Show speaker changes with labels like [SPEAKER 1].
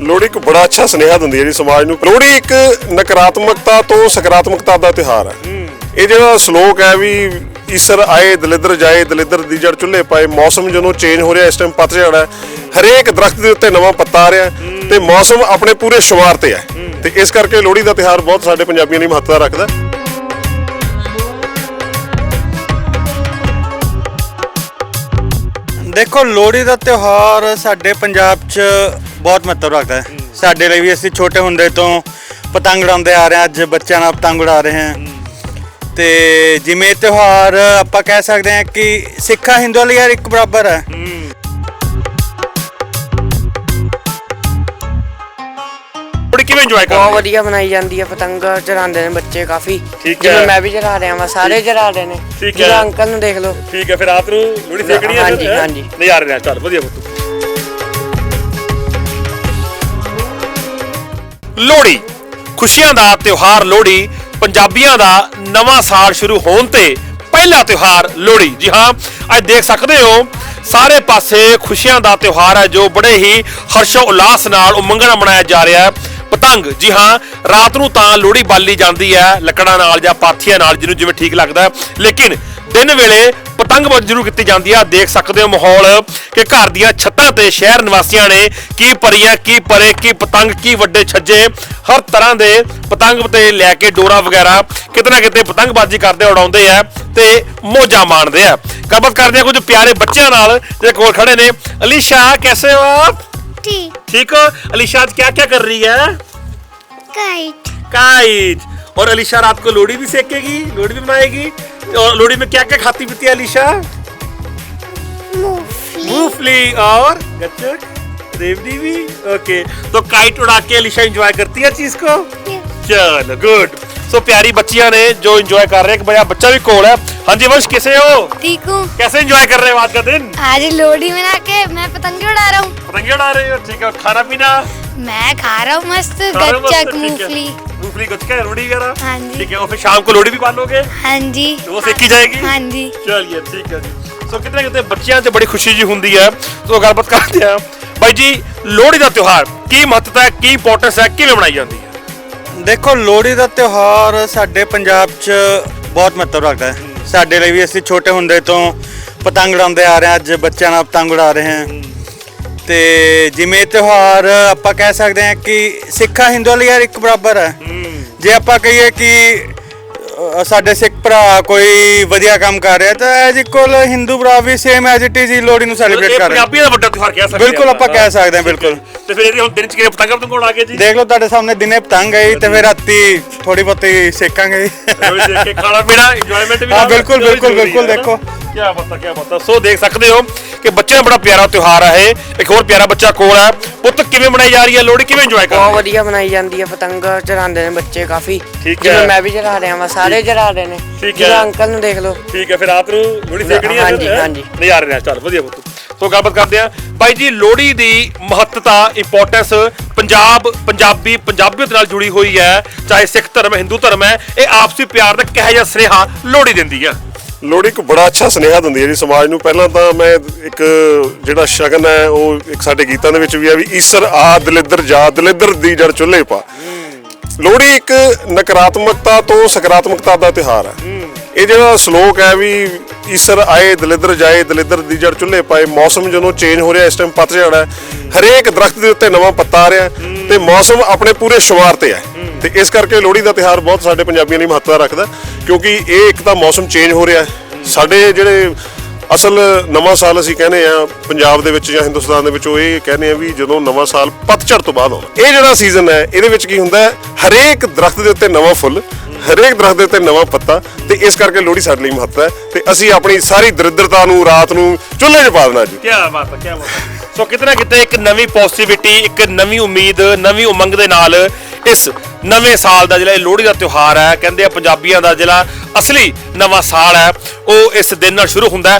[SPEAKER 1] ਲੋਹੜੀ ਇੱਕ ਬੜਾ ਅੱਛਾ ਸੁਨੇਹਾ ਦਿੰਦੀ ਹੈ ਜੀ ਸਮਾਜ ਨੂੰ। ਲੋਹੜੀ ਇੱਕ ਨਕਾਰਾਤਮਕਤਾ ਤੋਂ ਸਕਾਰਾਤਮਕਤਾ ਦਾ ਤਿਉਹਾਰ ਹੈ। ਇਹ ਜਿਹੜਾ ਸ਼ਲੋਕ ਹੈ ਵੀ ਈਸਰ ਆਏ ਦਲਿੱਦਰ ਜਾਏ ਦਲਿੱਦਰ ਦੀ ਜੜ ਚੁੱਲ੍ਹੇ ਪਾਏ ਮੌਸਮ ਜਦੋਂ ਚੇਂਜ ਹੋ ਰਿਹਾ ਇਸ ਟਾਈਮ ਪਤਝੜ ਹੈ। ਹਰੇਕ ਦਰਖਤ ਦੇ ਉੱਤੇ ਨਵਾਂ ਪੱਤਾ ਆ ਰਿਹਾ ਤੇ ਮੌਸਮ ਆਪਣੇ ਪੂਰੇ ਸ਼ੁਮਾਰ ਤੇ ਹੈ। ਤੇ ਇਸ ਕਰਕੇ ਲੋਹੜੀ ਦਾ ਤਿਉਹਾਰ ਬਹੁਤ ਸਾਡੇ ਪੰਜਾਬੀਆਂ ਲਈ ਮਹੱਤਤਾ ਰੱਖਦਾ ਹੈ।
[SPEAKER 2] ਦੇਖੋ ਲੋਹੜੀ ਦਾ ਤਿਉਹਾਰ ਸਾਡੇ ਪੰਜਾਬ 'ਚ ਬਹੁਤ ਮਹੱਤਵ ਰੱਖਦਾ ਹੈ। ਸਾਡੇ ਲਈ ਵੀ ਅਸੀਂ ਛੋਟੇ ਹੁੰਦੇ ਤੋਂ ਪਤੰਗ ਉਡਾਉਂਦੇ ਆ ਰਹੇ ਹਾਂ ਅੱਜ ਬੱਚਿਆਂ ਨਾਲ ਪਤੰਗ ਉਡਾ ਰਹੇ ਹਾਂ। ਤੇ ਜਿਵੇਂ ਤਿਉਹਾਰ ਆਪਾਂ ਕਹਿ ਸਕਦੇ ਹਾਂ ਕਿ ਸਿੱਖਾਂ ਹਿੰਦੂਆਂ ਲਈ ਯਾਰ ਇੱਕ ਬਰਾਬਰ ਹੈ।
[SPEAKER 1] ਲੋਹੜੀ ਕਿਵੇਂ ਇੰਜੋਏ
[SPEAKER 3] ਬਹੁਤ
[SPEAKER 1] ਕਰਦੇ
[SPEAKER 3] ਵਧੀਆ ਮਨਾਈ ਜਾਂਦੀ ਹੈ ਪਤੰਗ ਚੜਾਉਂਦੇ ਨੇ ਬੱਚੇ ਕਾਫੀ।
[SPEAKER 1] ਠੀਕ ਹੈ।
[SPEAKER 3] ਜਿਵੇਂ ਮੈਂ ਵੀ ਚੜਾ ਰਿਹਾ ਵਾਂ ਸਾਰੇ ਚੜਾ ਰਹੇ ਨੇ।
[SPEAKER 1] ਠੀਕ ਹੈ।
[SPEAKER 3] ਅੰਕਲ ਨੂੰ ਦੇਖ ਲਓ।
[SPEAKER 1] ਠੀਕ ਹੈ ਫਿਰ ਰਾਤ ਨੂੰ ਲੋਹੜੀ ਸੇਕਣੀ ਹੈ
[SPEAKER 3] ਹਾਂਜੀ, ਹਾਂਜੀ।
[SPEAKER 1] ਨਜ਼ਾਰੇ ਨਾਲ ਚੱਲ ਵਧੀਆ ਪੁੱਤ।
[SPEAKER 4] ਲੋਹੜੀ। ਖੁਸ਼ੀਆਂ ਦਾ ਤਿਉਹਾਰ ਲੋਹੜੀ, ਪੰਜਾਬੀਆਂ ਦਾ ਨਵਾਂ ਸਾਲ ਸ਼ੁਰੂ ਹੋਣ ਤੇ ਪਹਿਲਾ ਤਿਉਹਾਰ ਲੋਹੜੀ। ਜੀ ਹਾਂ, ਅੱਜ ਦੇਖ ਸਕਦੇ ਹੋ, ਸਾਰੇ ਪਾਸੇ ਖੁਸ਼ੀਆਂ ਦਾ ਤਿਉਹਾਰ ਹੈ ਜੋ ਬੜੇ ਹੀ ਹਰਸ਼ੋ ਉਲਾਸ ਨਾਲ ਉਮੰਗਣਾ ਮਨਾਇਆ ਜਾ ਰਿਹਾ ਹੈ। ਪਤੰਗ, ਜੀ ਹਾਂ, ਰਾਤ ਨੂੰ ਤਾਂ ਲੋਹੜੀ ਬਾਲੀ ਜਾਂਦੀ ਹੈ, ਲੱਕੜਾਂ ਨਾਲ ਜਾਂ ਪਾਥੀਆਂ ਨਾਲ, ਜਿਹਨੂੰ ਜਿਵੇਂ ਠੀਕ ਲੱਗਦਾ ਲੇਕਿਨ ਦਿਨ ਵੇਲੇ ਪਤੰਗਬਾਜ਼ੀ ਜ਼ਰੂਰ ਕੀਤੀ ਜਾਂਦੀ ਆ ਦੇਖ ਸਕਦੇ ਹੋ ਮਾਹੌਲ ਕਿ ਘਰ ਦੀਆਂ ਛੱਤਾਂ ਤੇ ਸ਼ਹਿਰ ਨਿਵਾਸੀਆਂ ਨੇ ਕੀ ਪਰੀਆਂ ਕੀ ਪਰੇ ਕੀ ਪਤੰਗ ਕੀ ਵੱਡੇ ਛੱਜੇ ਹਰ ਤਰ੍ਹਾਂ ਦੇ ਪਤੰਗ ਤੇ ਲੈ ਕੇ ਡੋਰਾ ਵਗੈਰਾ ਕਿਤੇ ਨਾ ਕਿਤੇ ਪਤੰਗਬਾਜ਼ੀ ਕਰਦੇ ਉਡਾਉਂਦੇ ਆ ਤੇ ਮੋਜਾਂ ਮਾਣਦੇ ਆ ਗੱਲਬਾਤ ਕਰਦੇ ਆ ਕੁਝ ਪਿਆਰੇ ਬੱਚਿਆਂ ਨਾਲ ਜਿਹੜੇ ਕੋਲ ਖੜੇ ਨੇ ਅਲੀਸ਼ਾ ਕੈਸੇ ਹੋ ਆਪ
[SPEAKER 5] ठीक
[SPEAKER 4] ठीक हो अलीशा आज क्या क्या कर रही है
[SPEAKER 5] काइट
[SPEAKER 4] काइट और अलीशा रात को लोहड़ी भी सेकेगी लोहड़ी भी बनाएगी और लोहड़ी में क्या क्या खाती पीती है अलीशा?
[SPEAKER 5] मूंगफली।
[SPEAKER 4] मूंगफली और गच्चक रेवड़ी भी ओके। तो काइट उड़ा के अलीशा एंजॉय करती है चीज़ को? चलो गुड सो प्यारी बच्चियाँ ने जो एंजॉय कर रहे हैं बड़ा बच्चा भी कोल है। हाँ जी वंश कैसे हो?
[SPEAKER 5] ठीक हूँ।
[SPEAKER 4] कैसे एंजॉय कर रहे हो आज का दिन?
[SPEAKER 5] आज लोहड़ी मना के मैं पतंगे उड़ा रहा हूँ।
[SPEAKER 4] पतंगे उड़ा रहे हो ठीक है। खाना पीना?
[SPEAKER 5] मैं खा रहा हूँ मस्त गच्चक
[SPEAKER 4] है।
[SPEAKER 5] मूंगफली
[SPEAKER 4] मूंगफली गच्चक रोटी वगैरह
[SPEAKER 5] हाँ जी।
[SPEAKER 4] ठीक है और फिर शाम को लोहड़ी भी बांधोगे
[SPEAKER 5] हाँ जी
[SPEAKER 4] तो वो सेकी जाएगी
[SPEAKER 5] हाँ जी
[SPEAKER 4] ਚਲਿਏ ਠੀਕ ਹੈ ਜੀ ਸੋ ਕਿਤੇ ਨਾ ਕਿਤੇ ਬੱਚਿਆਂ 'ਚ ਬੜੀ ਖੁਸ਼ੀ ਜੀ ਹੁੰਦੀ ਹੈ ਸੋ ਗੱਲਬਾਤ ਕਰਦੇ ਆ ਬਾਈ ਜੀ ਲੋਹੜੀ ਦਾ ਤਿਉਹਾਰ ਕੀ ਮਹੱਤਤਾ ਹੈ ਕੀ ਇੰਪੋਰਟੈਂਸ ਹੈ ਕਿਵੇਂ ਮਨਾਈ ਜਾਂਦੀ ਹੈ
[SPEAKER 2] ਦੇਖੋ ਲੋਹੜੀ ਦਾ ਤਿਉਹਾਰ ਸਾਡੇ ਪੰਜਾਬ 'ਚ ਬਹੁਤ ਮਹੱਤਵ ਰੱਖਦਾ ਹੈ ਸਾਡੇ ਲਈ ਵੀ ਅਸੀਂ ਛੋਟੇ ਹੁੰਦੇ ਤੋਂ ਪਤੰਗ ਉਡਾਉਂਦੇ ਆ ਰਹੇ ਹਾਂ ਅੱਜ ਬੱਚਿਆਂ ਨਾਲ ਪਤੰਗ ਉਡਾ ਰਹੇ ਹਾਂ ਤੇ ਜਿਵੇਂ ਤਿਉਹਾਰ ਆਪਾਂ ਕਹਿ ਸਕਦੇ ਹਾਂ ਕਿ ਸਿੱਖਾਂ ਹਿੰਦੂਆਂ ਲਈ ਯਾਰ ਇੱਕ ਬਰਾਬਰ ਹੈ। ਜੇ ਆਪਾਂ ਕਹੀਏ ਕਿ ਅ, ਸਾਡੇ ਸਿੱਖ ਭਰਾ ਕੋਈ ਵਧੀਆ ਕੰਮ ਕਰ ਰਿਹਾ ਤਾਂ ਐਜ ਇਕੁਅਲ ਹਿੰਦੂ ਭਰਾ ਵੀ ਸੇਮ ਐਜ ਇਟ ਇਜ਼ ਹੀ ਲੋਹੜੀ ਨੂੰ ਸੈਲੀਬ੍ਰੇਟ
[SPEAKER 4] ਇਹ
[SPEAKER 2] ਕਰ ਰਹੇ।
[SPEAKER 4] ਪੰਜਾਬੀਆਂ ਦਾ ਵੱਡਾ ਤਿਉਹਾਰ ਕਹਿ ਸਕਦੇ
[SPEAKER 2] ਬਿਲਕੁਲ ਆਪਾਂ ਕਹਿ ਸਕਦੇ ਹਾਂ ਬਿਲਕੁਲ।
[SPEAKER 4] ਤੇ ਫਿਰ ਇਹਦੇ ਹੁਣ ਦਿਨ 'ਚ ਕਿਹੜੇ ਪਤੰਗ ਪਤੰਗ ਉਡਾ ਕੇ ਜੀ?
[SPEAKER 2] ਦੇਖ ਲਓ ਤੁਹਾਡੇ ਸਾਹਮਣੇ ਦਿਨੇ ਪਤੰਗ ਆਈ ਤੇ ਫਿਰ ਰਾਤੀ ਥੋੜੀ ਬਹੁਤੀ ਸੇਕਾਂਗੇ।
[SPEAKER 4] ਰੋਜ਼ ਦੇਖ ਕੇ ਖਾਣਾ ਪੀਣਾ ਇੰਜੋਇਮੈਂਟ ਵੀ
[SPEAKER 2] ਹਾਂ,
[SPEAKER 4] ਨਾਲ
[SPEAKER 2] ਬਿਲਕੁਲ,
[SPEAKER 4] ਜ਼ਰੂਰੀ
[SPEAKER 2] ਬਿਲਕੁਲ,
[SPEAKER 4] ਹੈ
[SPEAKER 2] ਬਿਲਕੁਲ,
[SPEAKER 4] ਨਾ।
[SPEAKER 2] ਦੇਖੋ।
[SPEAKER 4] ਕਿਆ ਪਤਾ ਕਿਆ ਪਤਾ ਸੋ ਦੇਖ ਸਕਦੇ ਹੋ ਕਿ ਬੱਚਿਆਂ ਦਾ ਬੜਾ ਪਿਆਰਾ ਤਿਉਹਾਰ ਹੈ ਇਹ। ਇੱਕ ਹੋਰ ਪਿਆਰਾ ਬੱਚਾ ਕੋਲ ਹੈ ਪੁੱਤ ਕਿਵੇਂ ਮਨਾਈ ਜਾ ਰਹੀ ਹੈ ਲੋਹੜੀ? ਕਿਵੇਂ ਇੰਜੋਏ ਕਰ
[SPEAKER 3] ਬਹੁਤ
[SPEAKER 4] ਰਹੇ
[SPEAKER 3] ਵਧੀਆ ਮਨਾਈ ਜਾਂਦੀ ਹੈ ਪਤੰਗ ਚੜਾਉਂਦੇ ਨੇ ਬੱਚੇ ਕਾਫੀ।
[SPEAKER 4] ਠੀਕ
[SPEAKER 3] ਜਿਵੇਂ। ਮੈਂ ਵੀ ਚੜਾ ਰਿਹਾ ਵਾਂ ਸਾਰੇ ਚੜਾ ਰਹੇ ਨੇ।
[SPEAKER 4] ਠੀਕ
[SPEAKER 3] ਜਿਵੇਂ
[SPEAKER 4] ਹੈ।
[SPEAKER 3] ਅੰਕਲ ਨੂੰ ਦੇਖ ਲਓ।
[SPEAKER 4] ਠੀਕ ਹੈ ਫਿਰ ਰਾਤ ਨੂੰ ਲੋਹੜੀ ਸੇਕਣੀ ਹੈ
[SPEAKER 3] ਹਾਂਜੀ? ਹਾਂਜੀ।
[SPEAKER 4] ਨਜ਼ਾਰੇ ਨਾਲ। ਚੱਲ ਵਧੀਆ ਪੁੱਤ। ਸੋ ਗੱਲਬਾਤ ਕਰਦੇ ਆ ਬਾਈ ਜੀ ਲੋਹੜੀ ਦੀ ਮਹੱਤਤਾ ਇੰਪੋਰਟੈਂਸ ਪੰਜਾਬ ਪੰਜਾਬੀ ਪੰਜਾਬੀਅਤ ਨਾਲ ਜੁੜੀ ਹੋਈ ਹੈ। ਚਾਹੇ ਸਿੱਖ ਧਰਮ ਹੈ ਹਿੰਦੂ ਧਰਮ ਹੈ ਇਹ ਆਪਸੀ ਪਿਆਰ ਦਾ ਕਿਹੋ ਜਿਹਾ ਸੁਨੇਹਾ ਲੋਹੜੀ ਦਿੰਦੀ ਹੈ
[SPEAKER 1] ਲੋਹੜੀ ਇੱਕ ਬੜਾ ਅੱਛਾ ਸੁਨੇਹਾ ਦਿੰਦੀ ਹੈ ਜੀ ਸਮਾਜ ਨੂੰ। ਪਹਿਲਾਂ ਤਾਂ ਮੈਂ ਇੱਕ ਜਿਹੜਾ ਸ਼ਗਨ ਹੈ, ਉਹ ਇੱਕ ਸਾਡੇ ਗੀਤਾਂ ਦੇ ਵਿੱਚ ਵੀ ਆ ਵੀ ਈਸਰ ਆ ਦਲਿੱਦਰ ਜਾ, ਦਲਿੱਦਰ ਦੀ ਜੜ ਚੁੱਲ੍ਹੇ ਪਾ। ਲੋਹੜੀ ਇੱਕ ਨਕਾਰਾਤਮਕਤਾ ਤੋਂ ਸਕਾਰਾਤਮਕਤਾ ਦਾ ਤਿਉਹਾਰ ਹੈ। ਇਹ ਜਿਹੜਾ ਸ਼ਲੋਕ ਹੈ ਵੀ ਈਸਰ ਆਏ, ਦਲਿੱਦਰ ਜਾਏ, ਦਲਿੱਦਰ ਦੀ ਜੜ ਚੁੱਲ੍ਹੇ ਪਾਏ, ਮੌਸਮ ਜਦੋਂ ਚੇਂਜ ਹੋ ਰਿਹਾ, ਇਸ ਟਾਈਮ ਪਤਝੜ ਹੈ। ਹਰੇਕ ਦਰਖਤ ਦੇ ਉੱਤੇ ਨਵਾਂ ਪੱਤਾ ਆ ਰਿਹਾ ਤੇ ਮੌਸਮ ਆਪਣੇ ਪੂਰੇ ਸ਼ੁਮਾਰ ਤੇ ਹੈ। ਤੇ ਇਸ ਕਰਕੇ ਲੋਹੜੀ ਦਾ ਤਿਉਹਾਰ ਬਹੁਤ ਸਾਡੇ ਪੰਜਾਬੀਆਂ ਲਈ ਮਹੱਤਤਾ ਰੱਖਦਾ ਕਿਉਂਕਿ ਇਹ ਇੱਕ ਤਾਂ ਮੌਸਮ ਚੇਂਜ ਹੋ ਰਿਹਾ ਹੈ। ਸਾਡੇ ਜਿਹੜੇ ਅਸਲ ਨਵਾਂ ਸਾਲ ਅਸੀਂ ਕਹਿੰਦੇ ਆ ਪੰਜਾਬ ਦੇ ਵਿੱਚ ਜਾਂ ਹਿੰਦੁਸਤਾਨ ਦੇ ਵਿੱਚ ਉਹ ਇਹ ਕਹਿੰਦੇ ਆ ਵੀ ਜਦੋਂ ਨਵਾਂ ਸਾਲ ਪਤਝੜ ਤੋਂ ਬਾਅਦ ਆਉਂਦਾ। ਇਹ ਜਿਹੜਾ ਸੀਜ਼ਨ ਹੈ, ਇਹਦੇ ਵਿੱਚ ਕੀ ਹੁੰਦਾ ਹੈ, ਹਰੇਕ ਦਰਖਤ ਦੇ ਉੱਤੇ ਨਵਾਂ ਫੁੱਲ, ਹਰੇਕ ਦਰਖਤ ਦੇ ਉੱਤੇ ਨਵਾਂ ਪੱਤਾ ਤੇ ਇਸ ਕਰਕੇ ਲੋਹੜੀ ਸਾਡੇ ਲਈ ਮਹੱਤਤਾ ਹੈ ਤੇ ਅਸੀਂ ਆਪਣੀ ਸਾਰੀ ਦਰਿਦਰਤਾ ਨੂੰ, ਰਾਤ ਨੂੰ ਚੁੱਲ੍ਹੇ 'ਚ ਪਾ ਦੇਣਾ ਜੀ।
[SPEAKER 4] ਕੀ ਬਾਤ ਹੈ ਕੀ ਬਾਤ ਹੈ। ਸੋ ਕਿਤੇ ਨਾ ਕਿਤੇ ਇੱਕ ਨਵੀਂ ਪੋਜ਼ਿਟਿਵਿਟੀ ਇੱਕ ਨਵੀਂ ਉਮੀਦ, ਨਵੀਂ ਉਮੰਗ ਦੇ ਨਾਲ ਇਸ ਨਵੇਂ ਸਾਲ ਦਾ ਜਿਹੜਾ ਇਹ ਲੋਹੜੀ ਦਾ ਤਿਉਹਾਰ ਹੈ, ਕਹਿੰਦੇ ਆ ਪੰਜਾਬੀਆਂ ਦਾ ਜਿਹੜਾ ਅਸਲੀ ਨਵਾਂ ਸਾਲ ਹੈ, ਉਹ ਇਸ ਦਿਨ ਨਾਲ ਸ਼ੁਰੂ ਹੁੰਦਾ